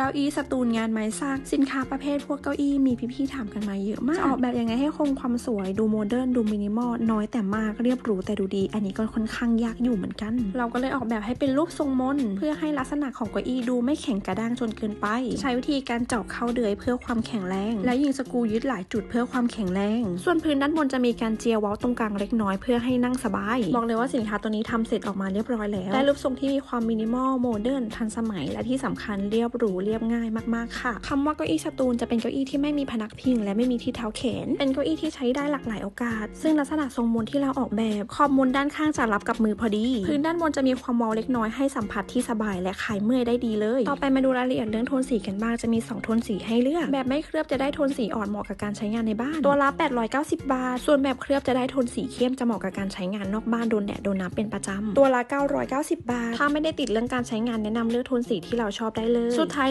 เก้าอี้สตูลงานไม้สักสินค้าประเภทพวกเก้าอี้มีพี่ๆถามกันมาเยอะมากจะออกแบบยังไงให้คงความสวยดูโมเดิร์นดูมินิมอลน้อยแต่มากเรียบหรูแต่ดูดี อันนี้ก็ค่อนข้างยากอยู่เหมือนกัน เราก็เลยออกแบบให้เป็นรูปทรงมนเพื่อให้ลักษณะของเก้าอี้ดูไม่แข็งกระด้างจนเกินไป ใช้วิธีการเจาะเข้าเดือยเพื่อความแข็งแรง และยิงสกรูยึดหลายจุดเพื่อความแข็งแรง ส่วนพื้นด้านบนจะมีการเจียเว้าตรงกลางเล็กน้อยเพื่อให้นั่งสบายบอกเลยว่าสินค้าตัวนี้ทำเสร็จออกมาเรียบร้อยแล้วได้รูปทรงที่มีความมินิมอลโมเดิร์นทันสมัยและที่สำคัญเรียบหรูเรียบง่ายมากๆค่ะคำว่าเก้าอี้สตูลจะเป็นเก้าอี้ที่ไม่มีพนักพิง และไม่มีที่เท้าแขนเป็นเก้าอี้ที่ใช้ได้หลากหลายโอกาส ซึ่งลักษณะทรงมนที่เราออกแบบขอบมนด้านข้างจะรับกับมือพอดี พื้นด้านบนจะมีความเวาเล็กน้อยให้สัมผัสที่สบายและคลายเมื่อยได้ดีเลย ต่อไปมาดูรายละเอียดเรื่องโทนสีกันบ้างจะมีสองโทนสีให้เลือก แบบไม่เคลือบจะได้โทนสีอ่อนเหมาะกับการใช้งานในบ้าน ตัวละ 890 บาท ส่วนแบบเคลือบจะได้โทนสีเข้มจะเหมาะกับการใช้งานนอกบ้านโดนแดดโดนน้ำเป็นประจำตัวละ 990 บาท ถ้าไม่ได้ติดเรื่องการใช้งานแนะนำเลือกโทนสีที่เราชอบได้เลย สุดท้าย